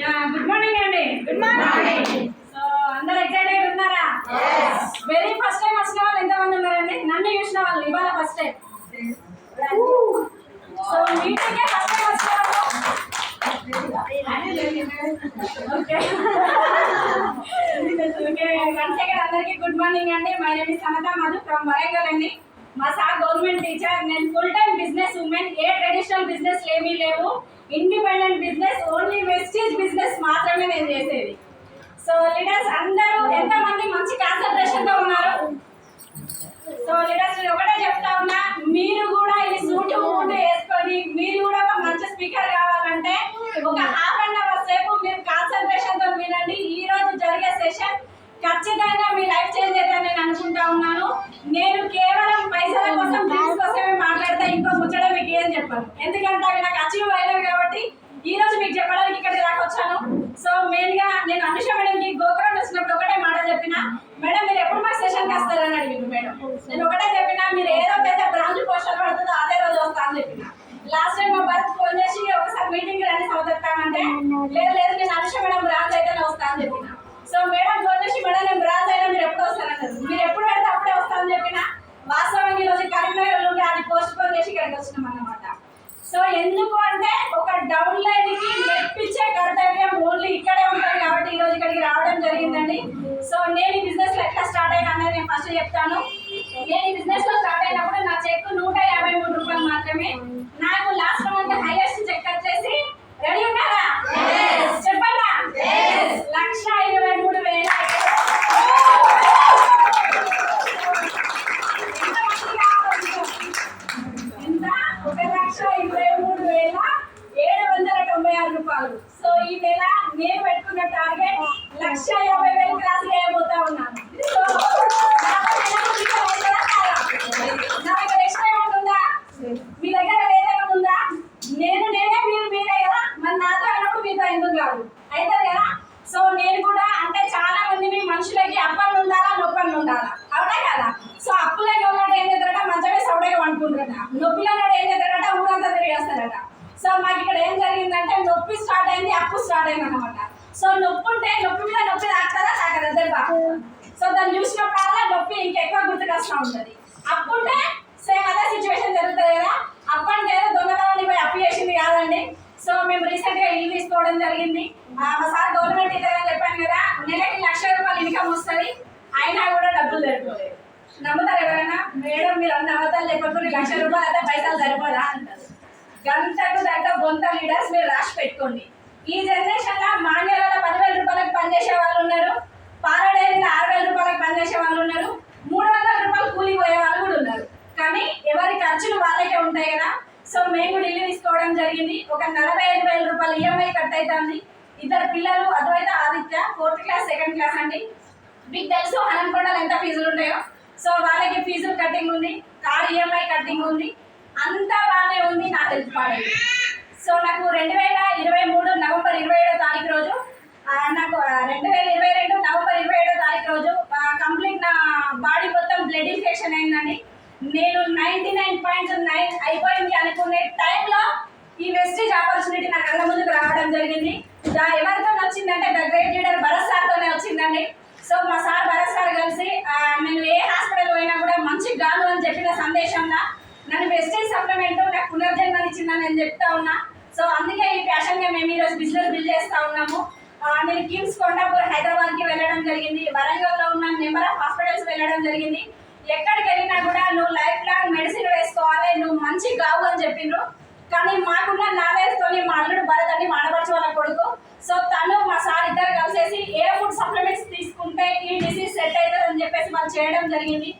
Yeah good morning అండి. Good morning. So అందరు excited ఉన్నారా? వెరీ ఫస్ట్ టైం వచ్చిన వాళ్ళు ఎంతమంది ఉన్నారండి? నన్ను చూసిన వాళ్ళు ఇవాళ first time so meeting first time వచ్చిన ఓకే ఓకే వన్స్ అగైన్ అందరికీ గుడ్ మార్నింగ్ అండి. My name is Samatha Madhu from Warangal అండి. మా సార్ గవర్నమెంట్ టీచర్ నేను full time business women a traditional business ఏమీ లేవు. Independent business only wastage business మాత్రమే నేను చేసేది. సో లీడర్స్ అందరూ ఎంతమంది మంచి కాన్సన్ట్రేషన్తో ఉన్నారు? సో లీడర్స్ నేను ఒకటే చెప్తా ఉన్నా. మీరు కూడా ఈ సూట్ బూట్ వేసుకొని మీరు కూడా ఒక మంచి స్పీకర్ కావాలంటే ఒక హాఫ్ అన్ అవర్ సేపు మీరు కాన్సన్ట్రేషన్తో వినండి. ఈ రోజు జరిగే సెషన్ ఖచ్చితంగా మీ లైఫ్ చేంజ్ అయితే నేను అనుకుంటా ఉన్నాను. నేను కేవలం పైసల కోసం వ్యూస్ కోసమే మాట్లాడతా ఇంకో ముచ్చడం మీకు ఏం చెప్పాను. ఎందుకంటే అవి నాకు అచీవ్ అయినవి కాబట్టి ఈ రోజు మీకు చెప్పడానికి ఇక్కడికి దాకా వచ్చాను సో మెయిన్గా నేను అనుష మేడంకి గోకరం వచ్చినప్పుడు ఒకటే మాట చెప్పిన మేడం మీరు ఎప్పుడు మాకు సెషన్కి వస్తారని అడిగింది మేడం. నేను ఒకటే చెప్పిన మీరు ఏదో పెద్ద బ్రాంచ్ పోస్టర్ పడుతుందో అదే రోజు వస్తా అని చెప్పిన. లాస్ట్ టైం మా భర్త ఫోన్ చేసి ఒకసారి మీటింగ్ రండి సమతెత్తామంటే లేదు లేదు నేను అనుష మేడం బ్రాంచ్ అయితేనే వస్తా అని చెప్పిన. సో మేడం ఫోన్ చేసి మేడం నేను బ్రాంచ్ అయినా మీరు ఎప్పుడు వస్తారన్నారు? మీరు ఎప్పుడు పెడితే అప్పుడే వస్తానని చెప్పిన వాస్తవంగా ఈరోజు రోజు కరీంనగర్ అది పోస్ట్ పోన్ చేసి ఇక్కడికి వచ్చినాం అన్నమాట. సో ఎందుకు అంటే ఒక డౌన్ లైన్కి మెప్పించే కర్తవ్యం ఓన్లీ ఇక్కడే ఉంటుంది కాబట్టి ఈ రోజు ఇక్కడికి రావడం జరిగిందండి. సో నేను ఈ బిజినెస్లో ఎట్లా స్టార్ట్ అయినా అనేది నేను ఫస్ట్ చెప్తాను. నేను ఈ బిజినెస్లో స్టార్ట్ అయినప్పుడు నా చెక్ నూట యాభై మూడు రూపాయలు మాత్రమే. నాకు లాస్ట్ మంత్ హైయెస్ట్ చెక్ వచ్చేసి రెడీ ఉన్నారా? చెప్పండి. లక్ష ఇరవై మూడు వేల ఎంత ఒక లక్ష ఇరవై మూడు వేల ఏడు వందల తొంభై ఆరు రూపాయలు సో ఈ నెల నేను పెట్టుకున్న టార్గెట్ లక్ష యాభై వేలు క్రాస్ చేయబోతా ఉన్నాను సో నా దగ్గర ఎక్స్ట్రా అమౌంట్ ఉందా మీ దగ్గర లేదా ఉందా నేను నేనే మీరు మీరే కదా మరి నాతో అయినప్పుడు మీతో ఎందుకు కాదు అవుతుంది కదా సో నేను కూడా అంటే చాలా మంది మీ మనుషులకి అప్పని ఉండాలా నొప్పని ఉండాలా అవునా కదా సో అప్పులేని ఉన్నాడు ఏం చేస్తారట మంచమే సౌడగా అనుకుంటారట నొప్పిలో ఉన్నాడు ఏం చేస్తారట ఊరంతా తిరిగేస్తారట సో మాకు ఇక్కడ ఏం జరిగిందంటే నొప్పి స్టార్ట్ అయింది అప్పు స్టార్ట్ అయింది అనమాట సో నొప్పి ఉంటే నొప్పి మీద నొప్పి తాకుతుందా తాకదా దెబ్బ సో దాన్ని చూసినప్పుడల్లా నొప్పి ఇంకెక్కువ గుర్తుకొస్తా ఉంటుంది అప్పు ఉంటే సేమ్ అదే సిచ్యువేషన్ జరుగుతుంది కదా అప్పు అంటే ఏదో దొంగతనాన్ని పోయి అప్పు చేసింది కాదండి సో మేము రీసెంట్గా ఇల్లు తీసుకోవడం జరిగింది. ఒకసారి మా గవర్నమెంట్ టీచర్ అని చెప్పాను కదా నెలకి లక్ష రూపాయలు ఇన్కమ్ వస్తుంది. అయినా కూడా డబ్బులు సరిపోలేదు నమ్ముతారు ఎవరైనా? మేడం మీరు అన్న అవతాలు లేకపోతే లక్ష రూపాయలు అయితే పైసలు సరిపోదా అంటారు. గంటకు దగ్గర బొంత లీడర్స్ మీరు రాసి పెట్టుకోండి. ఈ జనరేషన్లో మాన్యాలలో పదివేల రూపాయలకు పనిచేసే వాళ్ళు ఉన్నారు. పాలడేరిలో ఆరు వేల రూపాయలకు పనిచేసే వాళ్ళు ఉన్నారు. మూడు వందల రూపాయలు కూలి పోయే వాళ్ళు కూడా ఉన్నారు. కానీ ఎవరి ఖర్చులు వాళ్ళకే ఉంటాయి కదా. సో మేము ఇల్లు తీసుకోవడం జరిగింది. ఒక నలభై ఐదు వేల రూపాయలు ఈఎంఐ కట్ అవుతుంది ఇద్దరు పిల్లలు Advaita Aditya fourth class second class అండి. మీకు తెలుసు హనంకొండలు ఎంత ఫీజులు ఉంటాయో. సో వాళ్ళకి ఫీజులు కట్టింగ్ ఉంది కార్ ఈఎంఐ కట్టింగ్ ఉంది. అంతా బాగానే ఉంది నా హెల్త్ పాడైంది సో నాకు రెండు వేల ఇరవై మూడు నవంబర్ ఇరవై ఏడో తారీఖు రోజు నాకు రెండు వేల ఇరవై రెండు నవంబర్ ఇరవై ఏడో తారీఖు రోజు కంప్లీట్ నా బాడీ మొత్తం బ్లడ్ ఇన్ఫెక్షన్ అయిందండి. నేను నైంటీ నైన్ ఈ వెస్టేజ్ ఆపర్చునిటీ నా కళ్ళ ముందుకు రావడం జరిగింది. దా ఎవరితో వచ్చిందంటే ద గ్రేట్ లీడర్ భరత్ సార్తోనే వచ్చిందండి. సో మా సార్ భరత్ సార్ కలిసి నేను ఏ హాస్పిటల్ పోయినా కూడా మంచి గాను అని చెప్పిన సందేశం నన్ను వెస్టేజ్ సప్లిమెంట్ నాకు పునర్జన్మని ఇచ్చిందని నేను చెప్తా ఉన్నా. సో అందుకే ఈ ప్యాషన్గా మేము ఈరోజు బిజినెస్ బిల్డ్ చేస్తూ ఉన్నాము. నేను కిమ్స్ కొండాపూర్ హైదరాబాద్కి వెళ్ళడం జరిగింది. వరంగల్లో ఉన్న నెంబర్ ఆఫ్ హాస్పిటల్స్ వెళ్ళడం జరిగింది. ఎక్కడికి వెళ్ళినా కూడా నువ్వు లైఫ్ లాంగ్ మెడిసిన్ వేసుకోవాలి నువ్వు మంచి గావు అని చెప్పిండ్రు. కానీ మాకున్న నాలెడ్జ్తోని మా అల్లుడు భరత్ అని వాళ్ళ కొడుకు. సో తను మా సార్ ఇద్దరు కలిసేసి ఏ ఫుడ్ సప్లిమెంట్స్ తీసుకుంటే ఈ డిసీజ్ సెట్ అవుతుంది అని చెప్పేసి మనం చేయడం జరిగింది.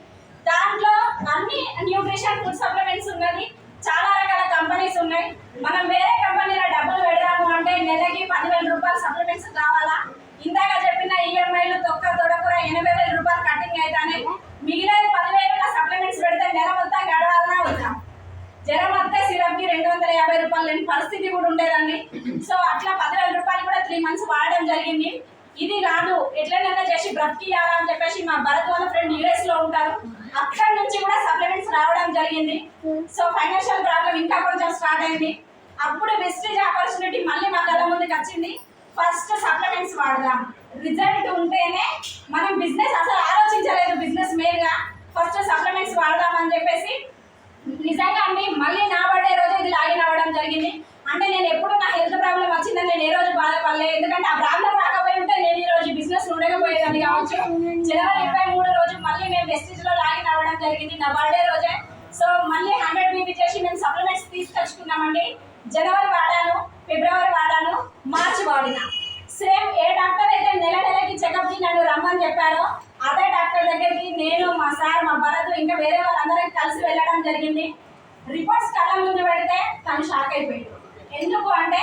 దాంట్లో అన్ని న్యూట్రిషన్ ఫుడ్ సప్లిమెంట్స్ ఉన్నది చాలా రకాల కంపెనీస్ ఉన్నాయి. మనం వేరే కంపెనీలో డబ్బులు పెడదాము అంటే నెలకి పదివేల రూపాయలు సప్లిమెంట్స్ కావాలా? ఇందాక చెప్పిన ఈఎంఐలు తొక్క తొడకుర ఎనభై వేల రూపాయలు కటింగ్ అవుతానే మిగిలిన పదివేల సప్లిమెంట్స్ పెడితే నెల మొత్తం గడవాలన్నా వద్దా జ్వరం వస్తే సిరప్కి రెండు వందల యాభై రూపాయలు లేని పరిస్థితి కూడా ఉండేదండి. సో అట్లా పదివేల రూపాయలు కూడా త్రీ మంత్స్ వాడడం జరిగింది. ఇది రాదు ఎట్లనైనా చేసి బ్రతికియాలా అని చెప్పేసి మా భరత్ వాళ్ళ ఫ్రెండ్ యుఎస్లో ఉంటారు. అక్కడ నుంచి కూడా సప్లిమెంట్స్ రావడం జరిగింది. సో ఫైనాన్షియల్ ప్రాబ్లం ఇంకా కొంచెం స్టార్ట్ అయింది. అప్పుడు వెస్టేజ్ ఆపర్చునిటీ మళ్ళీ మా కళ్ళ ముందుకు వచ్చింది. ఫస్ట్ సప్లిమెంట్స్ వాడదాం. రిజల్ట్ ఉంటేనే మనం బిజినెస్ అసలు ఆలోచించలేదు బిజినెస్ మేల్గా ఫస్ట్ సప్లిమెంట్స్ వాడదాం అని చెప్పేసి నిజంగా అండి మళ్ళీ నా బర్త్డే రోజు ఇది లాగిన్ అవ్వడం జరిగింది. అంటే నేను ఎప్పుడు నా హెల్త్ ప్రాబ్లం వచ్చిందని నేను ఏ రోజు బాధపడలేదు. ఎందుకంటే ఆ ప్రాబ్లం రాకపోయి ఉంటే నేను ఈ రోజు బిజినెస్ ఉండకపోయేదాన్ని కావచ్చు. జనవరి ఇరవై మూడు రోజు మళ్ళీ మేము వెస్టేజ్లో లాగిన్ అవ్వడం జరిగింది నా బర్త్డే రోజే. సో మళ్ళీ హండ్రెడ్ బీబీ చేసి మేము సప్లిమెంట్స్ తీసుకొచ్చుకున్నామండి. జనవరి వాడాను ఫిబ్రవరి వాడాను. దగ్గరికి నేను మా సార్ మా భరత్ ఇంకా వేరే వాళ్ళందరం కలిసి వెళ్ళడం జరిగింది. రిపోర్ట్స్ కళ్ళ ముందు పెడితే తను షాక్ అయిపోయాడు ఎందుకు అంటే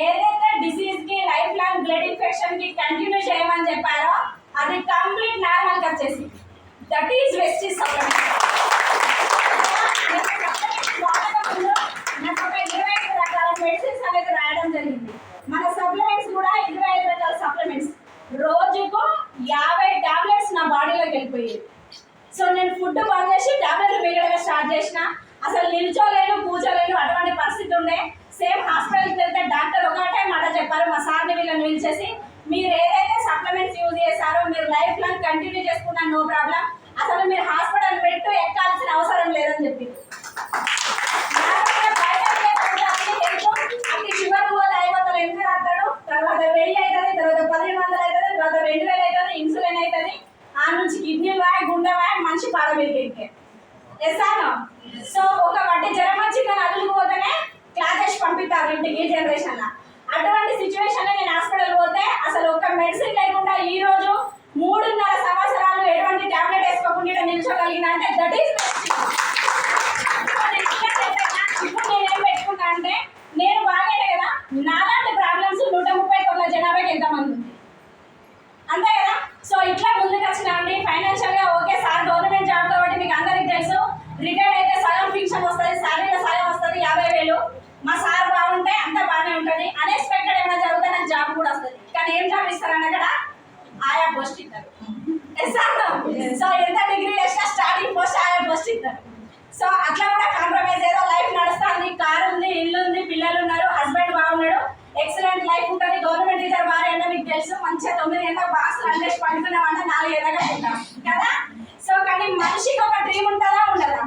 ఏదైతే డిసీజ్కి లైఫ్ లాంగ్ బ్లడ్ ఇన్ఫెక్షన్కి కంటిన్యూ చేయమని చెప్పారో అది కంప్లీట్ నార్మల్గా వచ్చేసి దట్ ఈస్ ఐదు రకాల మెడిసిన్స్ అనేది రాయడం జరిగింది మన సప్లిమెంట్స్ కూడా ఇరవై ఐదు రకాల సప్లిమెంట్స్ రోజుకు యాభై బాడీలోకి వెళ్ళిపోయేది. సో నేను ఫుడ్ బంద్ చేసి టాబ్లెట్లు మిగడమే స్టార్ట్ చేసిన. అసలు నిల్చోలేను కూర్చోలేను అటువంటి పరిస్థితి ఉండే. సేమ్ హాస్పిటల్కి వెళ్తే డాక్టర్ ఒకటే మాట చెప్పారు మా సార్ని వీళ్ళని పిలిచేసి మీరు ఏదైతే సప్లిమెంట్స్ యూజ్ చేశారో మీరు లైఫ్ లాంగ్ కంటిన్యూ చేసుకున్నా నో ప్రాబ్లం. అసలు మీరు హాస్పిటల్ పెట్టు ఎక్కాల్సిన అవసరం లేదని చెప్పి అన్ని షుగర్ పోతే అయిపోతారు ఎంత రాస్తాడు తర్వాత వెయ్యి అవుతుంది తర్వాత పదిహేను వందలు అవుతుంది తర్వాత రెండు వేలు అవుతుంది ఇన్సులిన్ అవుతుంది ఆ నుంచి కిడ్నీ వాయ్ గుండె వాయ్ మనిషి పాడబెట్టి ఎసాను సో ఒక వడ్డీ జ్వరం వచ్చిందని అదులుకు పోతేనే క్లాత్ వేసి పంపిస్తారు ఇంటికి ఈ జనరేషన్లో అటువంటి సిచ్యువేషన్లో నేను హాస్పిటల్ పోతే అసలు ఒక మెడిసిన్ లేకుండా ఈ రోజు మూడున్నర సంవత్సరాలు ఎటువంటి టాబ్లెట్ వేసుకోకుండా ఈడ నిల్చోగలిగిన అంటే దట్ ఈస్ ఇప్పుడు నేను ఏం పెట్టుకున్నా అంటే నేను బాగానే కదా నాలాంటి ప్రాబ్లమ్స్ నూట ముప్పై కోట్ల జనాభాకి ఎంతమంది ఉంది అంతే కదా సో ఇట్లా ముందుకు వచ్చినామండి ఫైనాన్షియల్గా ఓకే సార్ గవర్నమెంట్ జాబ్ కాబట్టి మీకు అందరికి తెలుసు రిటైర్డ్ అయితే సగం ఫిక్షన్ వస్తుంది సాలరీలో సగం వస్తుంది యాభై వేలు మా సార్ బాగుంటే అంత బాగానే ఉంటుంది అన్ఎక్స్పెక్టెడ్ ఏమైనా జరిగితే నాకు జాబ్ కూడా వస్తుంది కానీ ఏం జాబ్ ఇస్తారని అక్కడ ఆయా పోస్ట్ ఇస్తారు సో ఎంత డిగ్రీ చేసినా స్టార్టింగ్ పోస్ట్ ఆయా పోస్ట్ ఇస్తారు సో అట్లా కూడా కాంప్రమైజ్ ఏదో లైఫ్ నడుస్తుంది కార్ ఉంది ఇల్లు ఉంది పిల్లలు ఉన్నారు హస్బెండ్ బాగున్నాడు ఎక్సలెంట్ లైఫ్ ఉంటుంది గవర్నమెంట్ టీచర్ భార్య అంటే మీకు మంచిగా తొమ్మిది గంటల బాక్స్ అండేసి పండుకున్నామంటే నాలుగు ఎదగా ఉంటాం కదా? సో కానీ మనిషికి ఒక డ్రీమ్ ఉంటుందా? ఉండదా?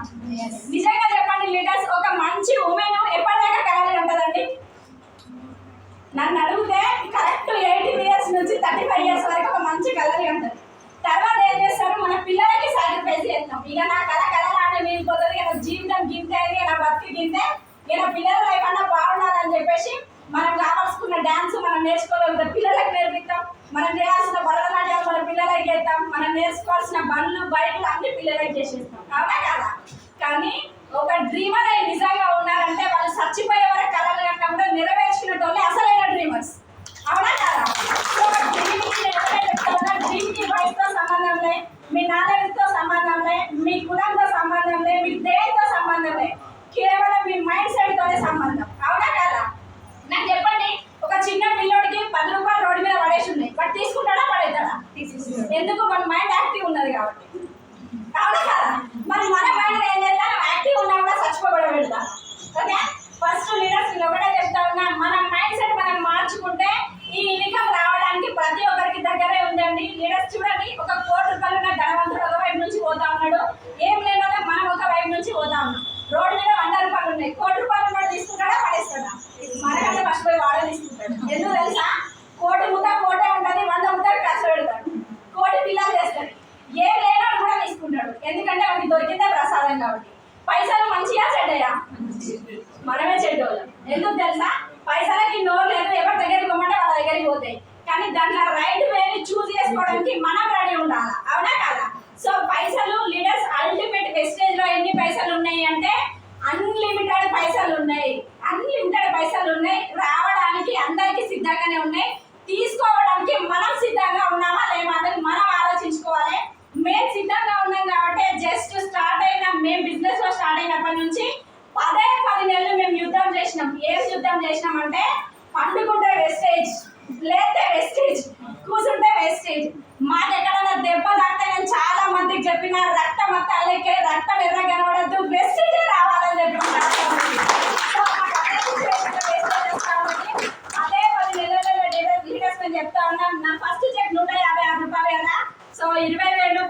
నిజంగా చెప్పండి లీడర్స్ ఒక మంచి ఉమెన్ ఎప్పటిదాకా కలవాలి ఉంటుందండి? నన్ను అడిగితే కరెక్ట్ ఎయిటీన్ ఇయర్స్ నుంచి థర్టీ ఫైవ్ ఇయర్స్ వరకు ఒక మంచి కలర్ ఉంటుంది. తర్వాత ఏం చేస్తారు? మన పిల్లలకి సాక్రిఫైస్ చేస్తాం. ఇక నా కళ కళలాంటి మిగిలిపోతుంది ఇక నా జీవితం గింతే ఇక నా బతికి గింతే ఇక నా పిల్లల లైఫ్ అన్నా బాగుండాలని చెప్పేసి మనం కావాల్సుకున్న డ్యాన్స్ మనం నేర్చుకోగలుగుతాం. పిల్లలకు నేర్పిస్తాం. మనం చేయాల్సిన భరతనాట్యాలు మన పిల్లలకి చేస్తాం. మనం నేర్చుకోవాల్సిన బండ్లు బైకులు అన్ని పిల్లలకి చేసేస్తాం. అవునా కదా? కానీ ఒక డ్రీమర్ అయి నిజంగా ఉన్నారంటే వాళ్ళు చచ్చిపోయే వరకు కళలు కూడా నెరవేర్చుకునేటోళ్ళే అసలైన డ్రీమర్స్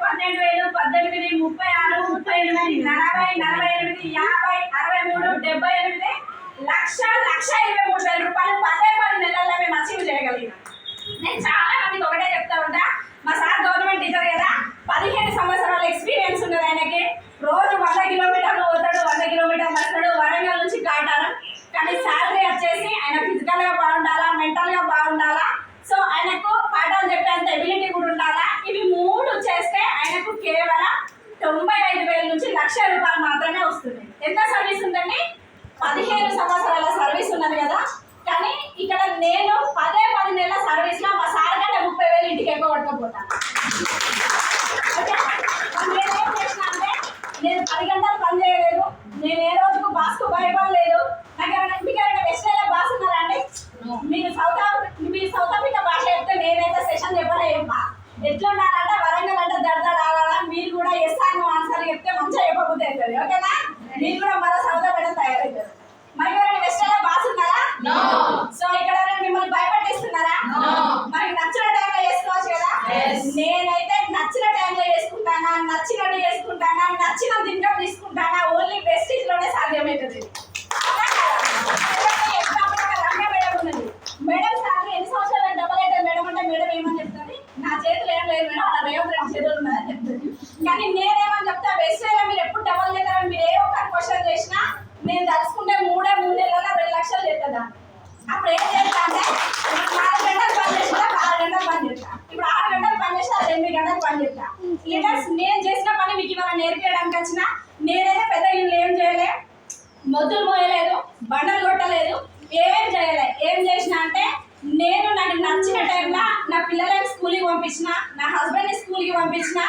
పన్నెండు వేలు పద్దెనిమిది ముప్పై ఆరు ముప్పై ఎనిమిది నలభై నలభై ఎనిమిది యాభై అరవై మూడు డెబ్బై ఎనిమిది లక్ష లక్ష ఇరవై మూడు వేల రూపాయలు పదే పది నెలల్లో మేము అచీవ్ చేయగలిగినాం నేను చాలా మందికి ఒకటే చెప్తా ఉంటా మా సార్ గవర్నమెంట్ టీచర్ కదా పదిహేను సంవత్సరాల ఎక్స్పీరియన్స్ ఉన్నది ఆయనకి. రోజు వంద కిలోమీటర్లు పోతాడు వంద కిలోమీటర్లు వస్తాడు వరంగల్ నుంచి కాటారం కానీ శాలరీ వచ్చేసి ఆయన ఫిజికల్గా బాగుండాలా మెంటల్గా బాగుండాలా? సో ఆయనకు పాఠాలు చెప్పేంత ఎబిలిటీ కూడా ఉండాలా? ఇవి మూడు చేస్తే ఆయనకు కేవలం తొంభై ఐదు వేల నుంచి లక్ష రూపాయలు మాత్రమే వస్తుంది. ఎంత సర్వీస్ ఉందండి? పదిహేను సంవత్సరాల సర్వీస్ ఉన్నది కదా? కానీ ఇక్కడ నేను పదే పది నెలల సర్వీస్లో మా సార్ కంటే ముప్పై వేలు ఇంటికి ఎక్కువ పట్టుకోపోతాను ఓకే? నేను ఏం అంటే నేను పది గంటలు పని చేయలేదు. నేను ఏ రోజుకు బాస్కు భయపడలేదు. నాకు ఏమైనా మీకు ఏమైనా వెస్టేలా బాస్ ఉన్నారా అండి? మీరు మీరు సౌత్ ఆఫ్రికా భాష చెప్తే నేనైతే సెషన్ చెప్పలే చెప్పా ఎట్లా ఉండాలంటే వరంగల్ అంటే దడదడాలా మీరు కూడా ఎస్ అని ఆన్సర్ చెప్తే మంచిగా చెప్పబుద్ధి అవుతుంది ఓకేనా మీరు కూడా మరో సౌత్ ఆఫ్రికా తయారవుతారు మరి ఎవరైనా వెస్టేలా బాస్ ఉన్నారా సో ఇక్కడ ఎవరైనా మిమ్మల్ని భయపెట్టిస్తున్నారా మనకి నచ్చిన టైంలో చేసుకోవచ్చు కదా నేనైతే నచ్చిన టైంలో చేసుకుంటానా నచ్చినట్టు నచ్చిన నచ్చినంత ఇన్కమ్ తీసుకుంటానా ఓన్లీ వెస్టేజ్లోనే సాధ్యమవుతుంది మేడం సార్ ఎన్ని సంవత్సరాలు డబల్ అయితే మేడం అంటే మేడం ఏమని చెప్తుంది నా చేతులు ఏం లేదు మేడం నా రేవంత్ రెడ్డి చేతులు ఉన్నదని చెప్తుంది కానీ నేనేమని చెప్తా వెస్టేజ్ మీరు ఎప్పుడు డబల్ చేస్తారని మీరు ఏ ఒక్క క్వశ్చన్ చేసినా నేను తలుచుకుంటే మూడే మూడు నెలల రెండు లక్షలు చేస్తుందా అప్పుడు ఏం చేస్తా అంటే నాలుగు గంటలు పని చేసినా ఆరు గంటలు పని చేస్తా ఇప్పుడు ఆరు గంటలు పని చేసినా ఎనిమిది గంటలు పని చేస్తా లీడర్స్ నేను చేసిన పని మీకు ఇవాళ నేర్పించడానికి వచ్చిన నేనైతే పెద్ద ఇల్లు ఏం చేయలే మొద్దులు మోయలేదు బండలు కొట్టలేదు ఏం చేయలే. ఏం చేసిన అంటే నేను నాకు నచ్చిన టైంలో నా పిల్లలకి స్కూల్కి పంపించిన నా హస్బెండ్ని స్కూల్కి పంపించిన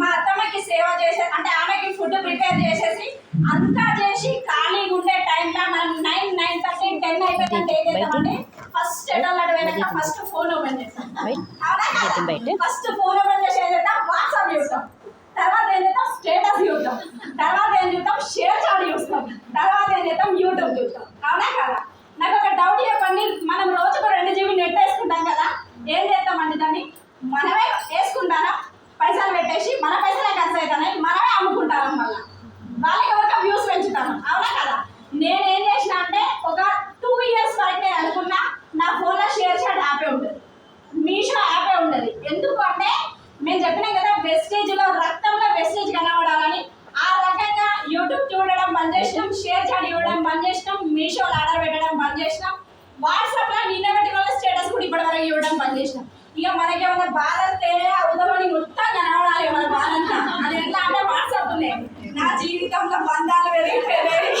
మా అత్తమ్మకి సేవ చేసే అంటే ఆమెకి ఫుడ్ ప్రిపేర్ చేసేసి అంతా చేసి ఖాళీగా ఉండే టైంలో మనం నైన్ నైన్ థర్టీ టెన్ అయిపోయిందంటే ఏం చేద్దామంటే ఫస్ట్ ఎడలాడు ఫస్ట్ ఫోన్ ఓపెన్ చేస్తాం. ఫస్ట్ ఫోన్ ఓపెన్ చేసి ఏం చేద్దాం? వాట్సాప్ చూస్తాం తర్వాత ఏం చేద్దాం? స్టేటస్ చూద్దాం. తర్వాత ఏం చూద్దాం? షేర్ చాట్ చూస్తాం. తర్వాత ఏం చేద్దాం? యూట్యూబ్ చూస్తాం అవునా కదా? నాకు ఒక డౌట్ చెప్పండి. మనం రోజుకు రెండు జీబీ నెట్ వేసుకుంటాం కదా? ఏం చేద్దామండి దాన్ని? మనమే వేసుకుంటారా? పైసలు పెట్టేసి మన పైసలే ఖర్చు అవుతాయి. మనమే అమ్ముకుంటాం మళ్ళీ. వాళ్ళకి ఎవరికో వ్యూస్ పెంచుతాను అవునా కదా? నేను ఏం చేసిన అంటే ఒక టూ ఇయర్స్ వరకు నేను అనుకున్నా నా ఫోన్లో షేర్ చాట్ యాపే ఉంటుంది మీషో యాపే ఉండదు. ఎందుకు అంటే మేము చెప్పినాం కదా వెస్టేజ్లో లో రక్తంలో వెస్టేజ్ కనబడాలని ఆ రకంగా యూట్యూబ్ చూడడం బంద్ చేసినాం షేర్ చాట్ ఇవ్వడం బంద్ చేసినాం మీషోలో ఆర్డర్ పెట్టడం బంద్ చేసినాం. వాట్సాప్లో నిన్న పెట్టిన వాళ్ళ స్టేటస్ కూడా ఇప్పటి వరకు ఇవ్వడం బంద్ చేసినాం. ఇక మనకి ఏమైనా బాధ వస్తే అవుతామని మొత్తం కనబడాలి మన బాధ అంతా అది ఎట్లా అంటే వాట్సాప్ ఉన్నాయి నా జీవితంలో బంధాలు పెరిగిపోయాయి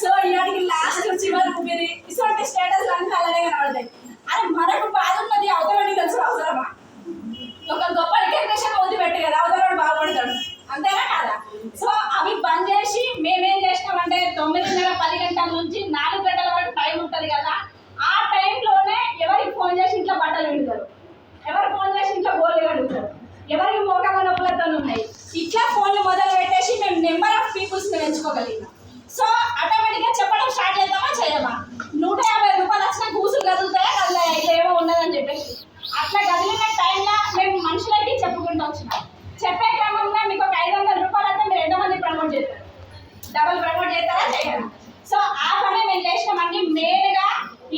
సో ఇవాడికి లాస్ట్ చివరి మీరు ఇటువంటి స్టేటస్ అంతా అలానే కనబడతాయి. అది మనకు బాధ ఉన్నది అవతలని తెలుసు అవసరమా? ఒక గొప్ప రికగ్నేషన్ వదిలిపెట్టి కదా అవతలవాడు బాగుపడతాడు అంతేనా కదా? సో అవి బంద్ చేసి మేమేం చేసినామంటే తొమ్మిదిన్నర పది గంటల నుంచి నాలుగు గంటల వరకు టైం ఉంటుంది కదా ఆ టైంలోనే ఎవరికి ఫోన్ చేసి ఇంట్లో బట్టలు విడుతారు ఎవరు ఫోన్ చేసి ఇంట్లో గోళ్ళు కడుగుతారు. ఎవరికి మోకాల నొప్పులతో ఉన్నాయి. ఇట్లా ఫోన్లు మొదలు పెట్టేసి మేము నెంబర్ ఆఫ్ పీపుల్స్ పెంచుకోగలిగినాం. సో ఆటోమేటిక్గా చెప్పడం స్టార్ట్ చేద్దామా చేయమా? నూట యాభై రూపాయలు వచ్చిన కూసులు కదులుతాయా కదలే ఇట్లా ఏమో ఉన్నదని చెప్పేసి అట్లా కదిలిన టైంలో మేము మనుషులకి చెప్పుకుంటూ వచ్చినాం చెప్పే క్రమంలో మీకు ఒక ఐదు వందల రూపాయలు అయితే మీరు ఎంతమంది ప్రమోట్ చేస్తారు డబుల్ ప్రమోట్ చేస్తారా చేయరా సో ఆ పని మేము చేసినామండి మెయిన్గా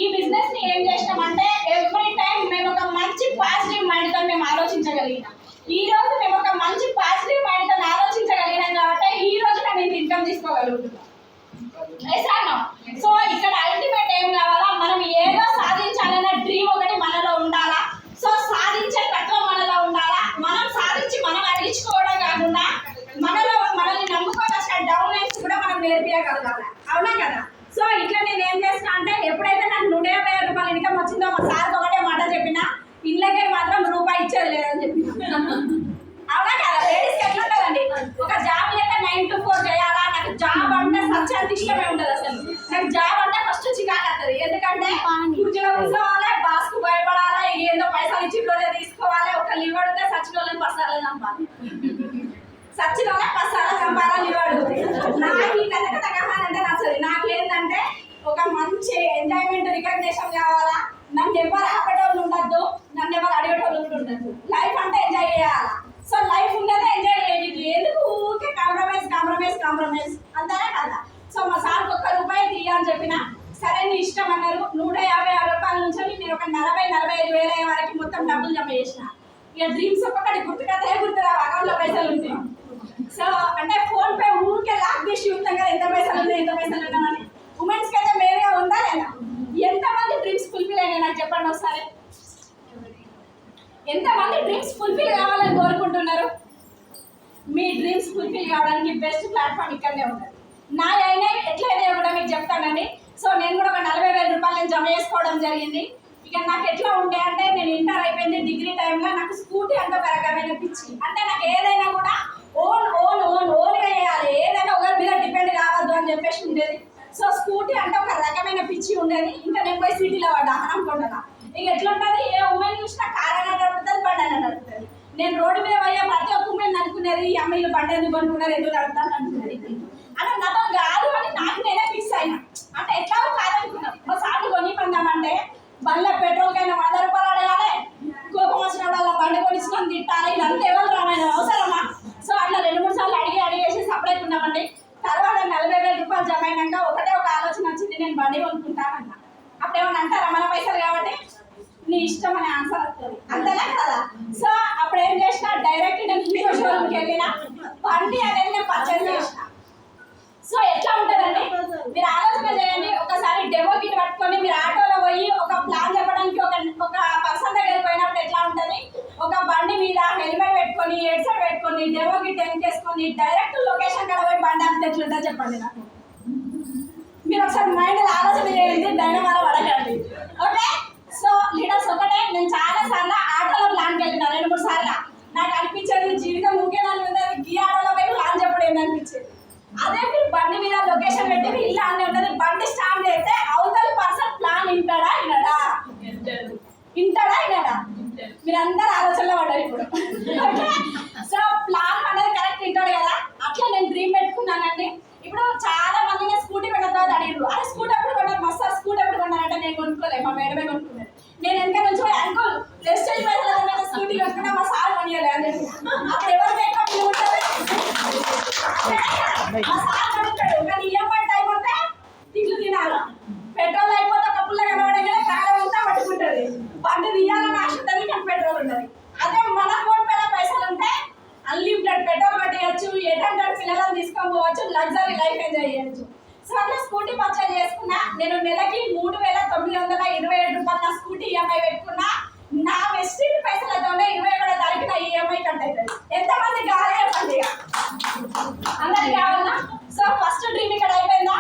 ఈ బిజినెస్ని ఏం చేసినామంటే ఎవ్రీ టైం మేము ఒక మంచి పాజిటివ్ మైండ్తో మేము ఆలోచించగలిగినాం ఈ రోజు మేము ఒక మంచి పాజిటివ్ మైండ్తో ఆలోచించగలిగినాం కాబట్టి ఈ రోజు మేము ఇంత ఇన్కమ్ తీసుకోగలుగుతున్నాం వేసాను సో ఇక్కడ అల్టిమేట్ ఏం కావాలా మనం ఏదో సాధించాలనే డ్రీమ్ ఒకటి మనలో ఉండాలా సో సాధించే తత్వం మనలో ఉండాలా మనం సాధించి మనం అడిగించుకోవడం కాకుండా మనలో మనల్ని నమ్ముకొని వచ్చిన డౌన్ లైన్స్ కూడా మనం నేర్పించగలగాలి అవునా కదా సో ఇట్లా నేను ఏం చేసిన అంటే ఎప్పుడైతే నాకు నూట యాభై ఐదు రూపాయలు ఇన్కమ్ వచ్చిందో మా సార్ ఒకటే మాట చెప్పిన ఇళ్ళకే మాత్రం రూపాయి ఇచ్చేది లేదని చెప్పిన అవునా కదా లేడీస్ ఎట్లా ఉంటుందండి ఒక జాబ్ లేక నైన్ టు ఫోర్ చేయాలా నాకు జాబ్ అంటే సత్యాంత ఇష్టమే ఉండదు అసలు నాకు జాబ్ అంటే ఫస్ట్ చికాకు వస్తుంది ఎందుకంటే కుర్చీలో కూర్చోవాలి బాస్కు భయపడాలి ఏందో పైసలు ఇచ్చి తీసుకోవాలి ఒక లీవ్ అడిగితే సచిన వాళ్ళని పసాలని చంపాలి. సచిన వాళ్ళని పసాలని చంపాలని లీవ్ నాకు ఈ కథ కథ అంటే నచ్చదు. నాకు ఏంటంటే ఒక మంచి ఎంజాయ్మెంట్ రికగ్నేషన్ కావాలా? నన్ను ఎవరు ఆపేటోళ్ళు ఉండద్దు నన్ను ఎవరు అడిగేటోళ్ళు కూడా ఉండద్దు. లైఫ్ అంటే ఎంజాయ్ చేయాలా? సో లైఫ్ ఉండేదే ఎంజాయ్ చేయండి ఎందుకు ఊరికే కాంప్రమైజ్ కాంప్రమైజ్ కాంప్రమైజ్ అంతేనా కదా? సో మా సార్కి ఒక్క రూపాయి తీయని చెప్పిన సరే నీ ఇష్టం అన్నారు. నూట యాభై ఆరు రూపాయల నుంచి నేను ఒక నలభై నలభై ఐదు వేల అయ్యే వరకు మొత్తం డబ్బులు జమ చేసిన. ఇక డ్రీమ్స్ ఒక్కటి గుర్తుకతే గుర్తురావు అకౌంట్లో పైసలు ఉంటాయి సో అంటే ఫోన్ పే ఊరికే లాక్ తీసి ఉంటాం కదా ఎంత పైసలు ఉన్నాయి ఎంత పైసలు ఉన్నామని ఉమెన్స్కి అయితే మేలుగా ఉందా లేదా? ఎంతమంది డ్రీమ్స్ ఫుల్ఫిల్ అయినాయి నాకు చెప్పండి ఒకసారి. ఎంతమంది డ్రీమ్స్ ఫుల్ఫిల్ కావాలని కోరుకుంటున్నారు? మీ డ్రీమ్స్ ఫుల్ఫిల్ కావడానికి బెస్ట్ ప్లాట్ఫామ్ ఇక్కడనే ఉంటుంది నా అయినా ఎట్లయినా కూడా మీకు చెప్తానండి. సో నేను కూడా ఒక నలభై వేల రూపాయలు జమ చేసుకోవడం జరిగింది. ఇక నాకు ఎట్లా ఉండే అంటే నేను ఇంటర్ అయిపోయింది డిగ్రీ టైంలో నాకు స్కూటీ అంటే ఒక రకమైన పిచ్చి అంటే నాకు ఏదైనా కూడా ఓన్ ఓన్ ఓన్ ఓన్గా చేయాలి. ఏదైనా ఒకరి మీద డిపెండ్ కావద్దు అని చెప్పేసి ఉండేది. సో స్కూటీ అంటే ఒక రకమైన పిచ్చి ఉండేది. ఇంకా నేను పోయి సిటీలో పడ్డా అనుకుంటున్నా ఇక ఎట్లుంటుంది? ఏ ఉమెన్ చూసినా కార్ అని నడుపుతుంది బండి అని నడుపుతుంది. నేను రోడ్డు మీద పోయే ప్రతి ఒక్క ఉమెన్ అనుకునేది ఈ అమ్మాయిలు బండి ఎందుకు అనుకున్నారు ఎందుకు నడుపుతాను? అనుకునేది. అలా నాతో కాదు అని నాకు నేనే ఫిక్స్ అయినా. అంటే ఎట్లా కాదనుకున్నా. మా సార్లు కొనిపోందామంటే బండ్ల పెట్రోల్ కైనా వంద రూపాయలు అడగాలి. కోపం వచ్చినప్పుడు అలా బండి కొనిచ్చుకొని తిట్టాలి. ఇదంతా ఎవరు రామాయణ? అవసరమా? సో అట్లా రెండు మూడు సార్లు అడిగి అడిగేసి సపరేట్ ఉన్నామండి. తర్వాత నలభై వేల రూపాయలు జమ అయినాక ఒకటే ఒక ఆలోచన వచ్చింది నేను బండి కొనుక్కుంటానన్న. అప్పుడు ఏమన్నా అంటారా? మన పైసలు కాబట్టి? నీ ఇష్టం అనే ఆన్సర్ వస్తుంది. అంతేనా కదా? సో అప్పుడు ఏం చేసిన డైరెక్ట్ నేను హీరో షోరూమ్కి వెళ్ళిన బండి అనేది నేను పర్చేజ్ చేసిన. సో ఎట్లా ఉంటుందండి మీరు ఆలోచన చేయండి ఒకసారి డెమో కిట్ పట్టుకొని మీరు ఆటోలో పోయి ఒక ప్లాన్ చెప్పడానికి ఒక ఒక పర్సన్ దగ్గర పోయినప్పుడు ఎట్లా ఉంటుంది? ఒక బండి మీద హెల్మెట్ పెట్టుకొని హెడ్సెట్ పెట్టుకొని డెమో కిట్ ఎంకేసుకొని డైరెక్ట్ లొకేషన్ కడ పోయి బండి అంత ఎట్లుంటుంది చెప్పండి నాకు? మీరు ఒకసారి మైండ్ ఆలోచన చేయండి డైనమాలో పడకండి. ఓకే సో లీడర్స్ ఒకటే నేను చాలా సార్లు ఆటోలో ప్లాన్కి వెళ్ళిన రెండు మూడు సార్లు. నాకు అనిపించేది జీవితం ముఖ్యమైన ఉన్నది గీ ఆటోలో పోయి ప్లాన్ చెప్పడం ఏందనిపించేది అదే మీరు బండి మీద లొకేషన్ పెట్టి మీరు ఇల్లు అన్నీ ఉంటుంది. బండి స్టాండ్ అయితే అవతల పర్సన్ ప్లాన్ వింటాడా వినడా? వింటాడా వినడా? మీరందరూ ఆలోచనలో పడ్డారు ఇప్పుడు. సో ప్లాన్ అనేది కరెక్ట్ వింటాడు కదా? అట్లా నేను డ్రీమ్ పెట్టుకున్నానండి. ఇప్పుడు చాలా మంది స్కూటీ పెట్టిన తర్వాత అడిగారు అరే స్కూటీ ఎప్పుడు కొన్నారు మస్తు సార్ స్కూటీ ఎప్పుడు కొన్నారంటే నేను కొనుక్కోలేదు మా మేడమే కొనుక్కున్నాను నేను వెనక నుంచి పోయి అంకుల్ ప్రెస్టేజ్ పైసలు స్కూటీ కొనుక్కున్నా మా సార్ కొనియాలి అని చెప్పి అప్పుడు ఎవరు మేకప్ ఉంటుంది మా సార్ కొనుక్కాడు కానీ ఈఎంఐ టైం ఉంటే తిట్లు తినాలి పెట్రోల్ అయిపోతే ఒక పుల్ల కనబడగానే కాలం అంతా పట్టుకుంటుంది బండి తీయాలని ఆశ ఉంటుంది కానీ పెట్రోల్ ఉండదు అదే మన ఫోన్ పేలో పైసలు ఉంటే అన్లిమిటెడ్ పెట్రోల్ పట్టేయచ్చు ఎయిట్ హండ్రెడ్ పిల్లలను తీసుకొని పోవచ్చు లగ్జరీ లైఫ్ ఎంజాయ్ చేయొచ్చు సో అట్లా స్కూటీ పర్చేజ్ చేసుకున్నా నేను నెలకి మూడు వేల తొమ్మిది వందల ఇరవై ఏడు రూపాయలు నా స్కూటీ ఈఎంఐ పెట్టుకున్నా నా వెస్టిన్ పైసలతోనే ఇరవై ఏడు తారీఖున ఈఎంఐ కట్ అవుతుంది ఎంతమంది కాలే పండుగ అందరికి కావాలా సో ఫస్ట్ డ్రీమ్ ఇక్కడ అయిపోయిందా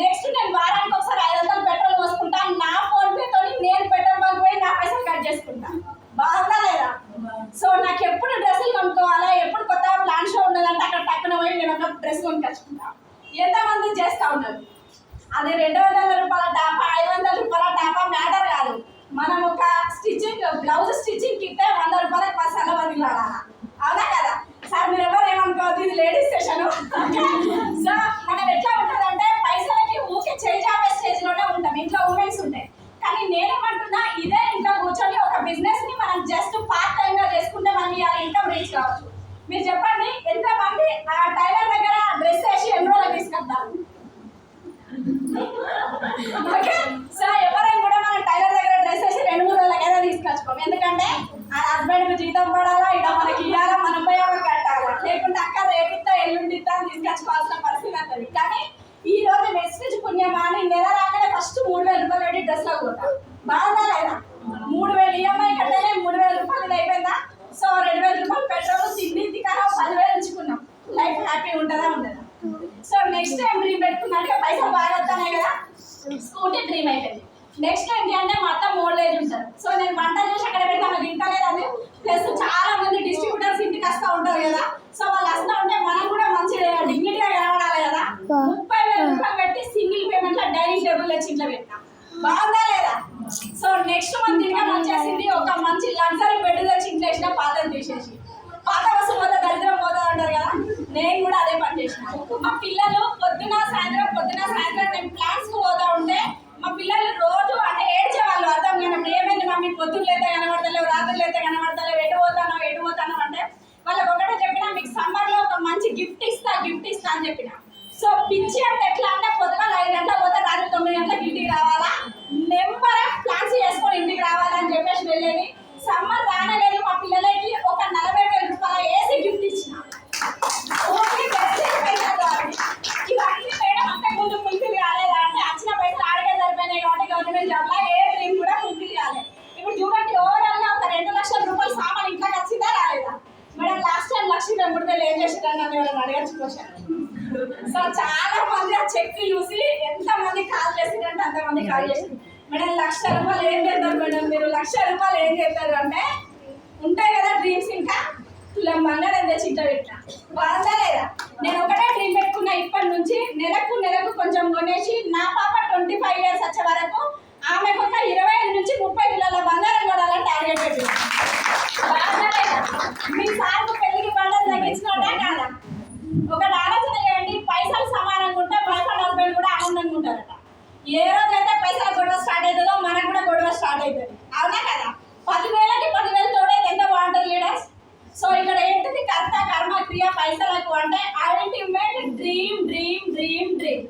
నెక్స్ట్ నేను వారానికి ఒకసారి ఐదు వందలు పెట్రోల్ పోసుకుంటా నా ఫోన్ పే తోని నేను పెట్రోల్ బంక్ పోయి నా పైసలు కట్ చేసుకుంటా బాగుందా లేదా సో నాకు ఎప్పుడు డ్రెస్సులు కొనుక్కోవాలా ఎప్పుడు కొత్త ప్లాన్ షో ఉన్నదంటే అక్కడ పక్కన పోయి డ్రెస్ కొనుకొచ్చుకుంటా. ఎంతమంది చేస్తా ఉన్నారు? అది రెండు వందల రూపాయల టాపా ఐదు వందల రూపాయల టాపా మ్యాటర్ కాదు. మనం ఒక స్టిచ్చింగ్ బ్లౌజ్ స్టిచ్చింగ్ ఇస్తే వంద రూపాయలకు పది సార్లు బదిలీ అవునా కదా? సార్ మీరు ఎవరు ఏమనుకోవద్దు ఇది లేడీస్ సెషన్. సో మనం ఎట్లా ఉంటుందంటే పైసలకి ఊకే చేయి ఆపే స్టేజ్లోనే ఉంటాం. ఇంట్లో ఉమెన్స్ ఉంటాయి కానీ నేనేమంటున్నా ఇదే ఇంట్లో కూర్చొని ఒక బిజినెస్ని మనం జస్ట్ పార్ట్ టైం గా చేసుకుంటే మనం ఇవాళ ఇన్కమ్ రీచ్ కావచ్చు. మీరు చెప్పండి ఎంత మంది ఆ టైలర్ దగ్గర డ్రెస్ వేసి ఎన్ని రోజులు తీసుకెళ్తారు? ఓకే సో ఎవరైనా కూడా మనం టైలర్ దగ్గర డ్రెస్ వేసి రెండు మూడు రోజులకైనా తీసుకొచ్చుకోం ఎందుకంటే ఆ హస్బెండ్కి జీతం పడాలా ఇక మనకి ఇవ్వాలా మనం పోయి ఆమె కట్టాలా లేకుంటే అక్క రేపిస్తా ఎల్లుండిస్తా అని తీసుకొచ్చుకోవాల్సిన పరిస్థితి అంటది కానీ ఈ రోజు మెసేజ్ పుణ్యమా అని నెల రాగానే ఫస్ట్ మూడు వేల రూపాయలు పెట్టి డ్రెస్లో కొట్టా లేదా మూడు వేలు ఈఎంఐ కట్టాలి మూడు వేల రూపాయలు అయిపోయిందా? సో రెండు వేల రూపాయలు పెట్రోల్ తిండి తికారా పదివేలు ఉంచుకున్నాం లైఫ్ హ్యాపీ ఉంటుందా ఉండదా? సో నెక్స్ట్ టైం డ్రీమ్ పెట్టుకున్నాక పైసలు బాగా వస్తానే కదా? స్కూటీ డ్రీమ్ అయిపోయింది. నెక్స్ట్ ఏంటి అంటే మా అత్త ఓల్డ్ ఏజ్ ఉంటారు సో నేను వంట చేసి అక్కడ పెడతాను తింటలేదు అది ప్లస్ చాలా మంది డిస్ట్రిబ్యూటర్స్ ఇంటికి వస్తూ ఉంటారు కదా. సో వాళ్ళు వస్తూ ఉంటే మనం కూడా మంచి డిగ్నిటీగా కనబడాలి కదా. ముప్పై వేల రూపాయలు పెట్టి సింగిల్ పేమెంట్లో డైనింగ్ టేబుల్ వచ్చి ఇంట్లో పెట్టినా. బాగుందా లేదా? సో నెక్స్ట్ మంత్ ఇన్కమ్ వచ్చేసింది ఒక మంచి లగ్జరీ బెడ్ తెచ్చి ఇంట్లో వేసిన పాత్ర తీసేసి. పాత వస్తువుల వల్ల దరిద్రం పోతుంది కదా. నేను కూడా అదే పని చేసిన. మా పిల్లలు పొద్దున సాయంత్రం పొద్దున సాయంత్రం నేను ప్లాన్స్కి పోతా ఉంటే మా పిల్లలు రోజు అంటే ఏడ్చేవాళ్ళు అర్థం కానీ ఏమైంది మమ్మీ? పొద్దున్న అయితే కనబడతలేవు రాత్రులు ఎటు పోతానో ఎటు పోతానో అంటే వాళ్ళకి ఒకటే చెప్పిన మీకు సమ్మర్లో ఒక మంచి గిఫ్ట్ ఇస్తా గిఫ్ట్ ఇస్తా అని చెప్పిన. సో పిచ్చి అంటే ఎట్లా అంటే పొద్దున ఐదు గంటల పోతే ఒకటి ఆలోచన చేయండి పైసలు సమానంగా ఉంటే వైఫ్ అండ్ హస్బెండ్ కూడా ఆనందంగా ఉంటారట ఏ రోజైతే పైసల గొడవ స్టార్ట్ అవుతుందో మనకు కూడా గొడవ స్టార్ట్ అవుతుంది అవునా కదా పదివేలకి పదివేలు తోడైతే ఎంత బాగుంటుంది లీడర్స్ సో ఇక్కడ ఏంటిది కర్త కర్మ క్రియ పైసలకు అంటే ultimate dream dream dream dream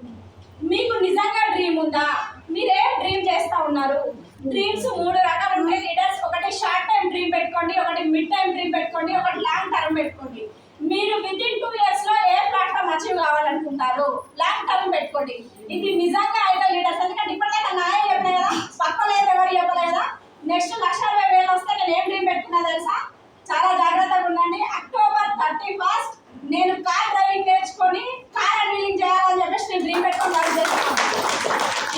మీకు నిజంగా డ్రీమ్ ఉందా మీరేం డ్రీమ్ చేస్తా ఉన్నారు డ్రీమ్స్ మూడు రకాలు ఉంటాయి లీడర్స్ ఒకటి షార్ట్ టైం డ్రీమ్ పెట్టుకోండి ఒకటి మిడ్ టైం డ్రీమ్ పెట్టుకోండి ఒకటి లాంగ్ టర్మ్ పెట్టుకోండి మీరు విత్ ఇన్ టూ ఇయర్స్లో ఏ ప్లాట్ఫామ్ అచీవ్ కావాలనుకుంటారు లాంగ్ టర్మ్ పెట్టుకోండి ఇది నిజంగా అయితే లీడర్స్ ఎందుకంటే ఇప్పటికైతే నాయ చెప్పిన కదా పక్కన అయితే ఎవరు చెప్పలేదా నెక్స్ట్ లక్ష అరవై వేలు వస్తే నేను ఏం డ్రీమ్ పెట్టుకున్నా తెలుసా చాలా జాగ్రత్తగా ఉండండి అక్టోబర్ థర్టీ ఫస్ట్ నేను కార్ డ్రైవింగ్ నేర్చుకొని కార్ వీలింగ్ చేయాలని చెప్పేసి నేను డ్రీమ్ పెట్టుకొని వర్క్ చేస్తాను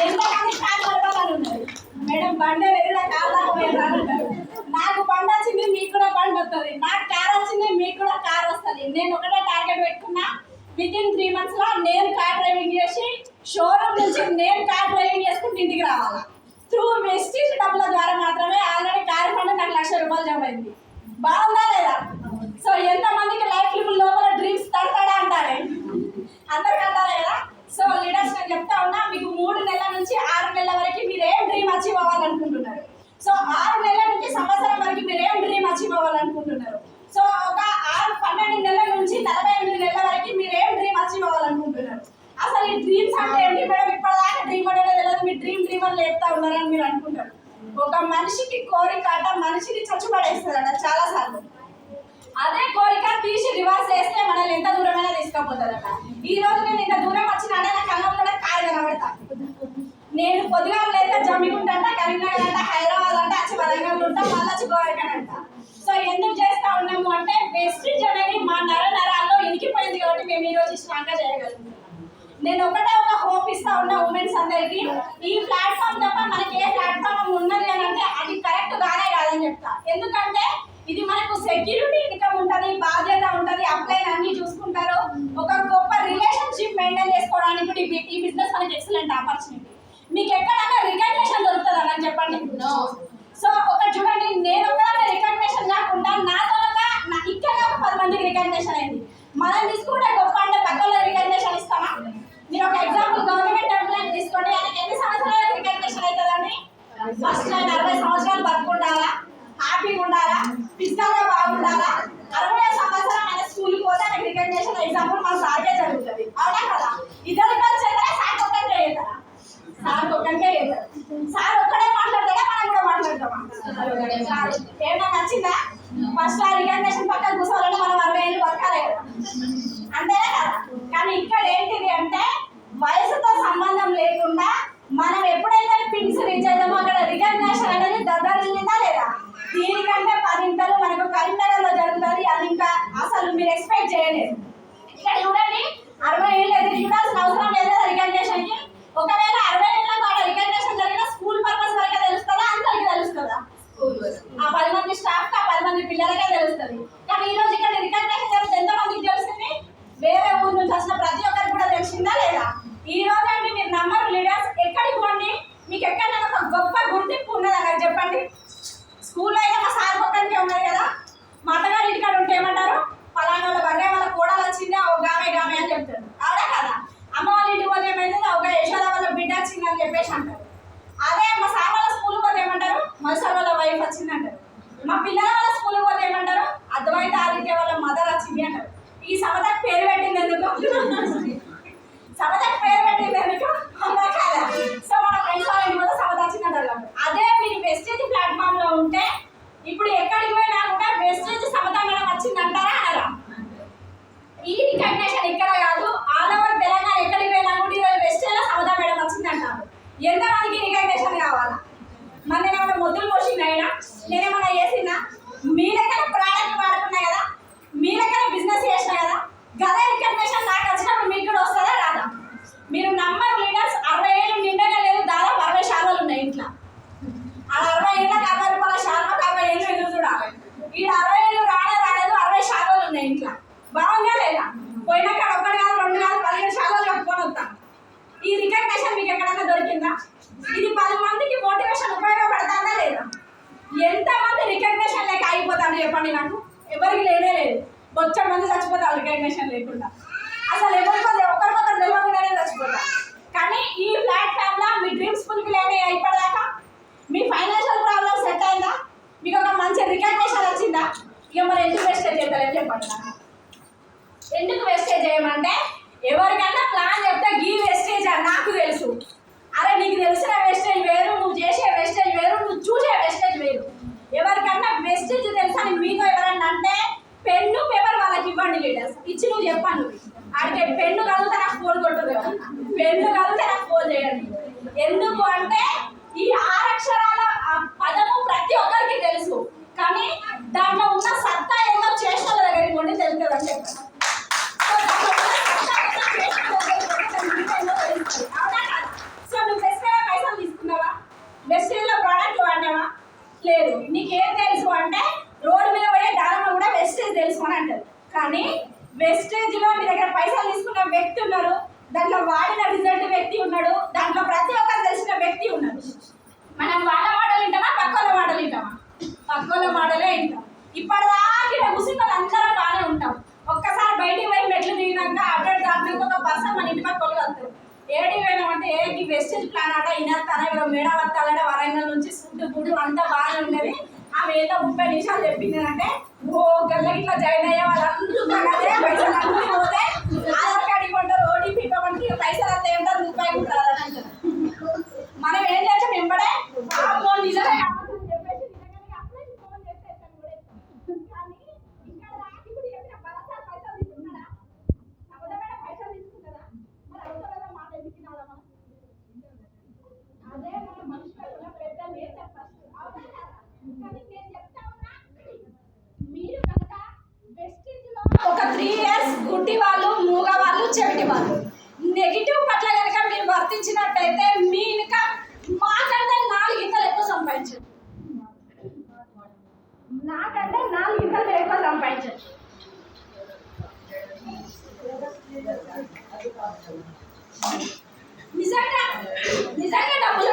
ఎంతమంది కార్ నడపాలని ఉన్నది మేడం బండి లేదు నా కార్ దాకా పోయినారు అంటారు. నాకు బండి వచ్చింది మీకు కూడా బండి వస్తుంది నాకు కార్ వచ్చింది మీకు కూడా కార్ వస్తుంది నేను ఒకటే టార్గెట్ పెట్టుకున్నా. విత్ ఇన్ త్రీ మంత్స్లో నేను కార్ డ్రైవింగ్ చేసి షోరూమ్ నుంచి నేను కార్ డ్రైవింగ్ చేసుకుంటూ ఇంటికి రావాలా. త్రూ వెస్టీజ్ డబ్బుల ద్వారా మాత్రమే ఆల్రెడీ కార్ ఫండ్ నాకు లక్ష రూపాయలు జమ అయింది. బాగుందా లేదా? సో ఎంతమందికి లైఫ్ లిమిట్ లోపల డ్రీమ్స్ తడతాడా అంటారే? అందరికి అంటారా కదా? సో లీడర్స్ నేను చెప్తా ఉన్నా మీకు మూడు నెలల నుంచి ఆరు నెలల వరకు మీరు ఏం డ్రీమ్ అచీవ్ అవ్వాలనుకుంటున్నారు? సో ఆరు నెలల నుంచి సంవత్సరం వరకు మీరు ఏం డ్రీమ్ అచీవ్ అవ్వాలనుకుంటున్నారు? సో ఒక ఆరు పన్నెండు నెలల నుంచి నలభై ఎనిమిది నెలల వరకు మీరు ఏం డ్రీమ్ అచీవ్ అవ్వాలనుకుంటున్నారు? అసలు ఈ డ్రీమ్స్ అంటే ఏంటి మేడం? ఇప్పటిదాకా డ్రీమ్ అనేది తెలియదు మీ డ్రీమ్ డ్రీమ్ అని లేపుతా ఉన్నారని మీరు అనుకుంటారు. ఒక మనిషికి కోరిక అట మనిషిని చచ్చుపడేస్తుందట చాలా సార్లు అదే కోరిక తీసి రివర్స్ చేస్తే మనల్ని ఎంత దూరమైనా తీసుకుపోతుందట ఈ రోజు నేను ఇంత దూరం వచ్చినానే నా కళ్ళ కూడా కాయ కనబడతా. నేను పొద్దుగా లేదా జమ్మికుంటా కరీంనగర్ అంట హైదరాబాద్ అంట అచ్చి వరంగల్ ఉంటా మళ్ళీ వచ్చి గోరకన్ అంట సో ఎందుకు చేస్తా ఉన్నాము అంటే వెస్టిజ్ అనేది మా నర నరాల్లో ఇనికిపోయింది కాబట్టి మేము ఈ రోజు స్ట్రాంగ్ చేయగలుగుతున్నాం. నేను ఒకటే ఒక హోప్ ఇస్తా ఉన్నా ఉమెన్స్ అందరికి ఈ ప్లాట్ఫామ్ తప్ప మనకి ఏ ప్లాట్ఫామ్ ఉన్నది అని అంటే అది కరెక్ట్ గానే కాదని చెప్తా. ఎందుకంటే ఇది మనకు సెక్యూరిటీ ఇన్కమ్ ఉంటది బాధ్యత ఉంటది అప్లైన్ అన్ని చూసుకుంటారు. ఒక గొప్ప రిలేషన్షిప్ మెయింటైన్ చేసుకోవడానికి కూడా ఈ- బిజినెస్ మనకి ఎక్సలెంట్ ఆపర్చునిటీ మీకు ఎక్కడైనా రికగ్నేషన్ దొరుకుతుంది? అని చెప్పండి. సో ఒక చూడండి నేను ఒకదాన్ని రికగ్నేషన్ కాకుండా నాతో నా ఇక్కడ ఒక పది మందికి రికగ్నేషన్ అయింది. మనం తీసుకుంటే గొప్ప అంటే పక్కన రికగ్నేషన్ ఇస్తామా? మీరు ఒక ఎగ్జాంపుల్ గవర్నమెంట్ ఎంప్లాయీ తీసుకోండి. ఆయనకి ఎన్ని సంవత్సరాలు రికగ్నేషన్ అవుతుందండి? ఫస్ట్ నేను అరవై సంవత్సరాలు బతుకుండాలా? హ్యాపీగా ఉండాలా? ఫిజికల్గా బాగుండాలా? అరవై సంవత్సరం ఆయన స్కూల్కి పోతే ఆయనకి రికగ్నేషన్ ఎగ్జాంపుల్ అడిగే పెన్ను కలిగితే నాకు ఫోన్ కొట్టదు పెన్ను కలిగితే నాకు ఫోన్ చేయండి ఎందుకు అంటే ఈ ఆరక్షరాల ఆ పదము ప్రతి ఒక్కరికి తెలుసు. కానీ దాంట్లో ఉన్న సత్తా ఏదో చేసిన వాళ్ళ దగ్గరికి కొన్ని తెలుస్తుంది అని చెప్పాను. సో నువ్వు బెస్ట్గా పైసలు తీసుకున్నావా? బెస్ట్లో ప్రోడక్ట్ వాడినావా? లేదు. నీకేం తెలుసు అంటే రోడ్డు మీద పోయే దారంలో కూడా వెస్టేజ్ తెలుసు అని అంటారు. కానీ వెస్టేజ్లో మీ దగ్గర పైసలు తీసుకున్న వ్యక్తి ఉన్నారు. దాంట్లో వాడిన రిజల్ట్ వ్యక్తి ఉన్నాడు. దాంట్లో ప్రతి ఒక్కరు తెలిసిన వ్యక్తి ఉన్నాడు. మనం వాళ్ళ మాటలు వింటామా? పక్కల మాటలు వింటామా? పక్కల మాటలే వింటాం. ఇప్పటిదాకా ముసిపల్ కూర్చున్న అందరం బాగానే ఉంటాం. ఒక్కసారి బయటికి పోయి మెట్లు దిగినాక అడ్డర్ దాటినాక ఒక పర్సన్ మన ఇంటి పక్క వాళ్ళు వస్తారు ఏడి పోయినామంటే ఏ వెస్టేజ్ ప్లాన్ ఆట? ఇనర్తాన ఎవరో మేడ వత్తాలంటే వరంగల్ నుంచి ఫుడ్ గుడు అంతా బాగానే ఉన్నది. ఆమె ఏదో ముప్పై నిమిషాలు చెప్పింది అంటే ఓ గల్ల ఇట్లా జాయిన్ అయ్యే వాళ్ళందరూ తగదే పైసలు అన్నీ పోతే ఆధార్ కార్డు ఇవ్వమంటారు ఓటీపీ ఇవ్వమంటే ఇక పైసలు వస్తాయి అంటారు రూపాయి కూడా రాదని మనం ఏం చేస్తాం వెంబడే అమ్మో నిజమే కావాలని చెప్పేసి నిజంగానే అప్పుడే ఫోన్ చేస్తే ఎత్తాను కూడా ఎత్తాను. కానీ ఇక్కడ దాకా ఇప్పుడు చెప్పిన బలసారి పైసలు తీసుకున్నాడా అబద్ధమైన పైసలు తీసుకున్నాడా మరి అవసరమైన మాట ఎందుకు వినాలా మనం? అదే మన మనుషులలో పెద్ద నేచర్ ఫస్ట్ అవునా కదా? కానీ నేను చెప్తా ఉన్నా మీరు కనుక వెస్టిజ్లో ఒక త్రీ ఇయర్స్ గుడ్డి వాళ్ళు మూగ వాళ్ళు చెవిటి వాళ్ళు. నెగిటివ్ పట్ల కనుక మీరు వర్తించినట్టయితే మీ ఇన్కమ్ మాకంటే నాలుగు ఇంతలు ఎక్కువ సంపాదించదు నాకంటే నాలుగు ఇంతలు ఎక్కువ సంపాదించదు నిజంగా నిజంగా డబ్బులు